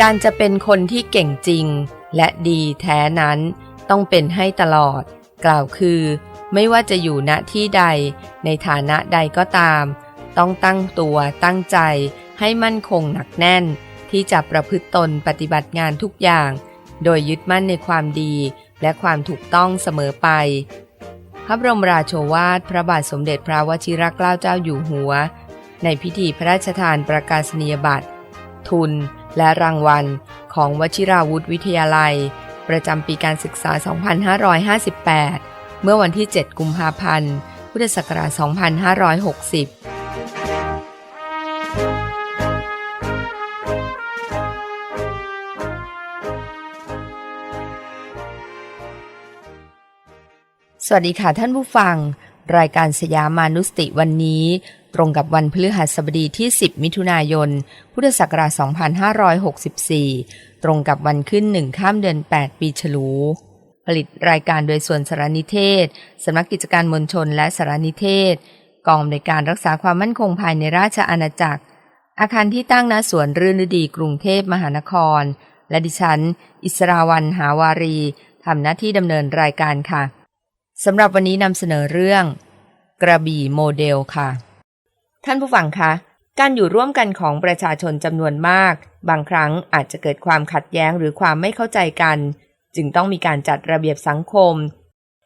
การจะเป็นคนที่เก่งจริง และดีแท้นั้นต้องเป็นให้ตลอด กล่าวคือ ไม่ว่าจะอยู่ณที่ใด ในฐานะใดก็ตาม ต้องตั้งตัวตั้งใจ ให้มั่นคงหนักแน่น ที่จะประพฤติตนปฏิบัติงานทุกอย่าง โดยยึดมั่นในความดีและความถูกต้องเสมอไป พระบรมราโชวาทพระบาทสมเด็จพระวชิรเกล้าเจ้าอยู่หัว ในพิธีพระราชทานประกาศนียบัตรทุน และรางวัลของวชิราวุธวิทยาลัย ประจำปีการศึกษา 2558 เมื่อวันที่ 7 กุมภาพันธ์ พุทธศักราช 2560สวัสดีค่ะท่านผู้ฟัง รายการสยามานุสติวันนี้ ตรงกับวันพฤหัสบดีที่ 10 มิถุนายน พุทธศักราช 2564 ตรงกับวันขึ้นหนึ่งข้ามเดือน 8 ปีฉลู ผลิตรายการโดยส่วนสารนิเทศ สำนักกิจการมวลชนและสารนิเทศ กองในการรักษาความมั่นคงภายในราชอาณาจักร อาคารที่ตั้งณสวนรื่นฤดีกรุงเทพมหานคร และดิฉัน อิสราวันหาวารีทำหน้าที่ดำเนินรายการค่ะสำหรับวันนี้นำเสนอเรื่อง กระบี่โมเดลค่ะ ท่านผู้ฟังคะ การอยู่ร่วมกันของประชาชนจำนวนมาก บางครั้งอาจจะเกิดความขัดแย้งหรือความไม่เข้าใจกัน จึงต้องมีการจัดระเบียบสังคม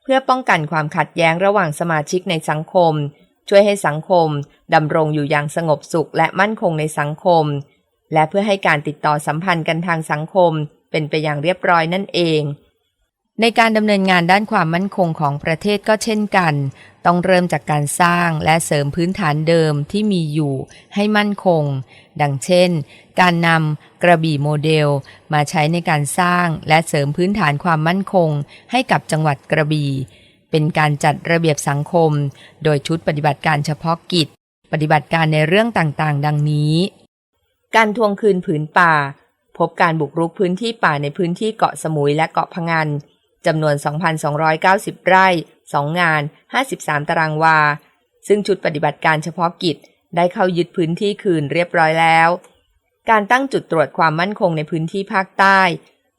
เพื่อป้องกันความขัดแย้งระหว่างสมาชิกในสังคม ช่วยให้สังคมดำรงอยู่อย่างสงบสุขและมั่นคงในสังคม และเพื่อให้การติดต่อสัมพันธ์กันทางสังคม เป็นไปอย่างเรียบร้อยนั่นเอง ในการดำเนินงานด้านความมั่นคงของประเทศก็เช่นกัน ต้องเริ่มจากการสร้างและเสริมพื้นฐานเดิมที่มีอยู่ให้มั่นคง ดังเช่น การนำกระบี่โมเดล มาใช้ในการสร้างและเสริมพื้นฐานความมั่นคง ให้กับจังหวัดกระบี่ เป็นการจัดระเบียบสังคม โดยชุดปฏิบัติการเฉพาะกิจ ปฏิบัติการในเรื่องต่างๆ ดังนี้ การทวงคืนผืนป่า พบการบุกรุกพื้นที่ป่าในพื้นที่เกาะสมุยและเกาะพะงัน จำนวน 2,290 ไร่ 2 งาน 53 ตารางวา ซึ่งชุดปฏิบัติการเฉพาะกิจได้เข้ายึดพื้นที่คืนเรียบร้อยแล้ว การตั้งจุดตรวจความมั่นคงในพื้นที่ภาคใต้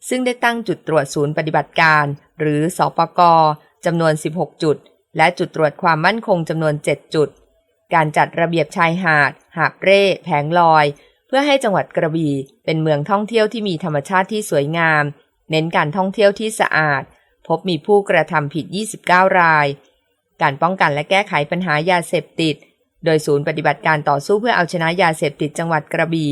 ซึ่งได้ตั้งจุดตรวจศูนย์ปฏิบัติการ หรือสอปกจำนวน 16 จุด และจุดตรวจความมั่นคงจำนวน 7 จุด การจัดระเบียบชายหาด หาบเร่ แผงลอย เพื่อให้จังหวัดกระบี่เป็นเมืองท่องเที่ยวที่มีธรรมชาติที่สวยงาม เน้นการท่องเที่ยวที่สะอาด พบมีผู้กระทำผิด 29 ราย การป้องกันและแก้ไขปัญหายาเสพติด โดยศูนย์ปฏิบัติการต่อสู้เพื่อเอาชนะยาเสพติดจังหวัดกระบี่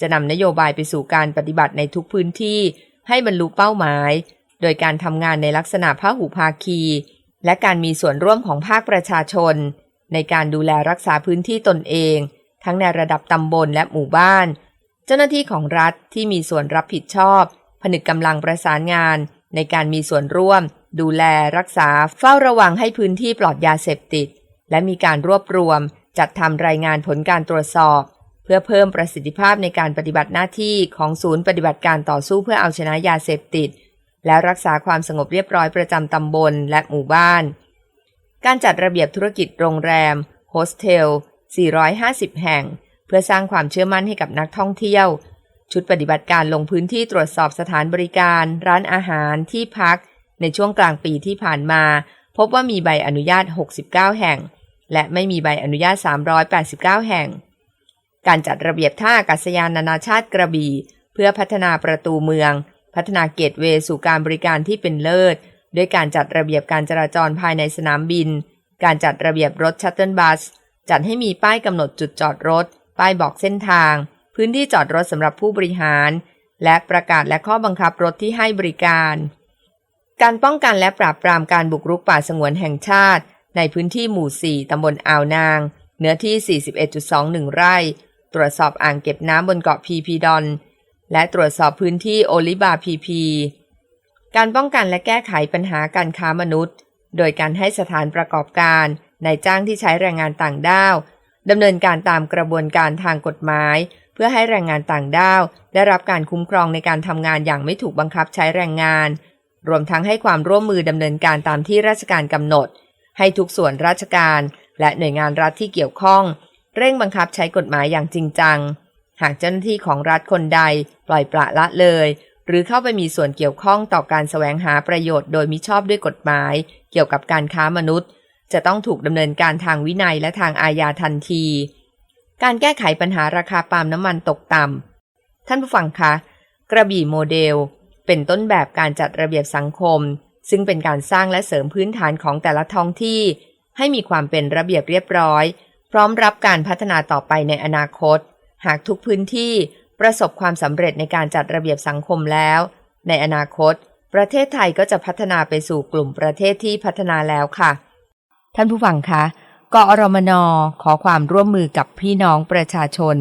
จะนำนโยบายไปสู่การปฏิบัติในทุกพื้นที่ ให้บรรลุเป้าหมาย โดยการทำงานในลักษณะพหุภาคี และการมีส่วนร่วมของภาคประชาชน ในการดูแลรักษาพื้นที่ตนเอง ทั้งในระดับตำบลและหมู่บ้าน เจ้าหน้าที่ของรัฐที่มีส่วนรับผิดชอบ ผนึกกำลังประสานงาน ในการมีส่วนร่วม ดูแลรักษาเฝ้าระวังให้พื้นที่ปลอดยาเสพติด และมีการรวบรวม จัดทำรายงานผลการตรวจสอบ เพื่อเพิ่มประสิทธิภาพในการปฏิบัติหน้าที่ของศูนย์ปฏิบัติการต่อสู้เพื่อเอาชนะยาเสพติด และรักษาความสงบเรียบร้อยประจำตำบลและหมู่บ้าน การจัดระเบียบธุรกิจโรงแรมโฮสเทล 450 แห่ง เพื่อสร้างความเชื่อมั่นให้กับนักท่องเที่ยว ชุดปฏิบัติการลงพื้นที่ตรวจสอบสถานบริการ ร้านอาหารที่พัก ในช่วงกลางปีที่ผ่านมา พบว่ามีใบอนุญาต 69 แห่ง และไม่มีใบอนุญาต 389 แห่ง การจัดระเบียบท่าอากาศยานนานาชาติกระบี่ เพื่อพัฒนาประตูเมือง พัฒนาเกตเวย์สู่การบริการที่เป็นเลิศด้วยการจัดระเบียบการจราจรภายในสนามบิน การจัดระเบียบรถชัตเติลบัส จัดให้มีป้ายกำหนดจุดจอดรถ ป้ายบอกเส้นทาง พื้นที่จอดรถสำหรับผู้บริหาร และประกาศและข้อบังคับรถที่ให้บริการ การป้องกันและปราบปรามการบุกรุกป่าสงวนแห่งชาติ ในพื้นที่หมู่ 4 ตำบลอ่าวนาง เนื้อที่ 41.21 ไร่ ตรวจสอบอ่างเก็บน้ำบนเกาะพีพีดอน และตรวจสอบพื้นที่โอลิบาพีพี การป้องกันและแก้ไขปัญหาการค้ามนุษย์ โดยการให้สถานประกอบการนายจ้างที่ใช้แรงงานต่างด้าวดำเนินการตามกระบวนการทางกฎหมาย เพื่อให้แรงงานต่างด้าว ได้รับการคุ้มครองในการทำงานอย่างไม่ถูกบังคับใช้แรงงาน รวมทั้งให้ความร่วมมือดำเนินการตามที่ราชการกำหนด ให้ทุกส่วนราชการ และหน่วยงานรัฐที่เกี่ยวข้อง เร่งบังคับใช้กฎหมายอย่างจริงจัง หากเจ้าหน้าที่ของรัฐคนใด ปล่อยปละละเลย หรือเข้าไปมีส่วนเกี่ยวข้องต่อการแสวงหาประโยชน์โดยมิชอบด้วยกฎหมาย เกี่ยวกับการค้ามนุษย์ จะต้องถูกดำเนินการทางวินัยและทางอาญาทันที การแก้ไขปัญหาราคาปาล์มน้ำมันตกต่ำ ท่านผู้ฟังคะ กระบี่โมเดล เป็นต้นแบบการจัดระเบียบสังคม ซึ่งเป็นการสร้างและเสริมพื้นฐานของแต่ละท้องที่ ให้มีความเป็นระเบียบเรียบร้อย พร้อมรับการพัฒนาต่อไปในอนาคต หากทุกพื้นที่ประสบความสำเร็จในการจัดระเบียบสังคมแล้ว ในอนาคต ประเทศไทยก็จะพัฒนาไปสู่กลุ่มประเทศที่พัฒนาแล้วค่ะ ท่านผู้ฟังคะ กอรมนขอความร่วมมือกับพี่น้องประชาชน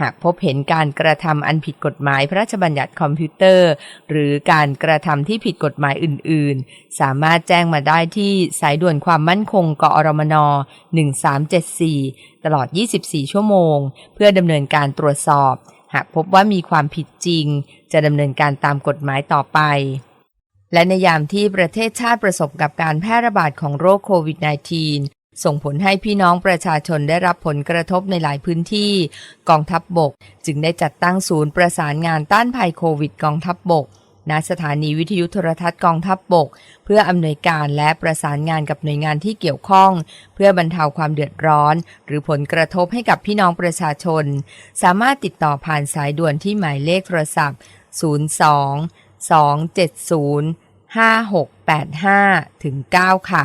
หากพบเห็นการกระทำอันผิดกฎหมายพระราชบัญญัติคอมพิวเตอร์ หรือการกระทำที่ผิดกฎหมายอื่น ๆ สามารถแจ้งมาได้ที่สายด่วนความมั่นคงกอรมน1374 ตลอด 24 ชั่วโมง เพื่อดำเนินการตรวจสอบ หากพบว่ามีความผิดจริง จะดำเนินการตามกฎหมายต่อไปและในยามที่ประเทศชาติประสบกับการแพร่ระบาดของโรคโควิด -19 ส่งผลให้พี่น้องประชาชนได้รับผลกระทบในหลายพื้นที่ กองทัพบบก จึงได้จัดตั้งศูนย์ประสานงานต้านภัยโควิดกองทัพบบกณสถานีวิทยุโทรทัศน์กองทัพบบก เพื่ออำนวยการและประสานงานกับหน่วยงานที่เกี่ยวข้อง เพื่อบรรเทาความเดือดร้อน หรือผลกระทบให้กับพี่น้องประชาชน สามารถติดต่อผ่านสายด่วนที่หมายเลขโทรศัพท์ 02 270 5685ถึง9ค่ะ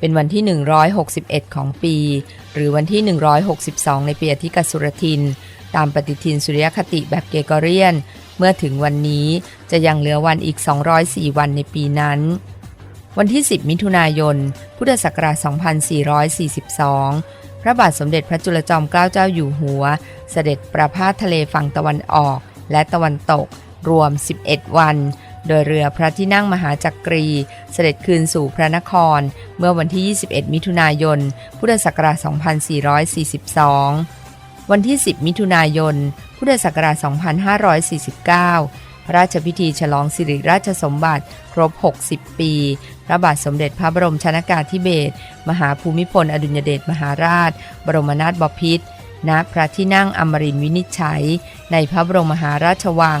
เป็นวันที่ 161 ของปี หรือวันที่ 162 ในปีอธิกสุรทิน ตามปฏิทินสุริยคติแบบเกเกเรียน เมื่อถึงวันนี้จะยังเหลือวันอีก 204 วันในปีนั้น วันที่ 10 มิถุนายน พุทธศักราช 2442 พระบาทสมเด็จพระจุลจอมเกล้าเจ้าอยู่หัว เสด็จประพาสทะเลฝั่งตะวันออกและตะวันตก รวม 11 วัน โดยเรือพระที่นั่งมหาจักรี เสด็จคืนสู่พระนคร เมื่อวันที่ 21 มิถุนายน พุทธศักราช 2442 วันที่ 10 มิถุนายน พุทธศักราช 2549 พระราชพิธีฉลองสิริราชสมบัติครบ 60 ปี พระบาทสมเด็จพระบรมชนากาธิเบศร มหาภูมิพล อดุลยเดชมหาราช บรมนาถบพิตรณพระที่นั่งอมรินวินิจฉัย ในพระบรมมหาราชวัง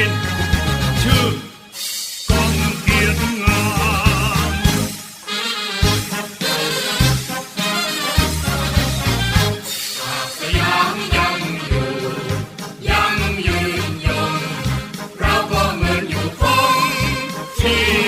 ินชื่อกองเกียรติงามสยามยังอยู่ ยังยืนยง เราก็เหมืนยู่คงที่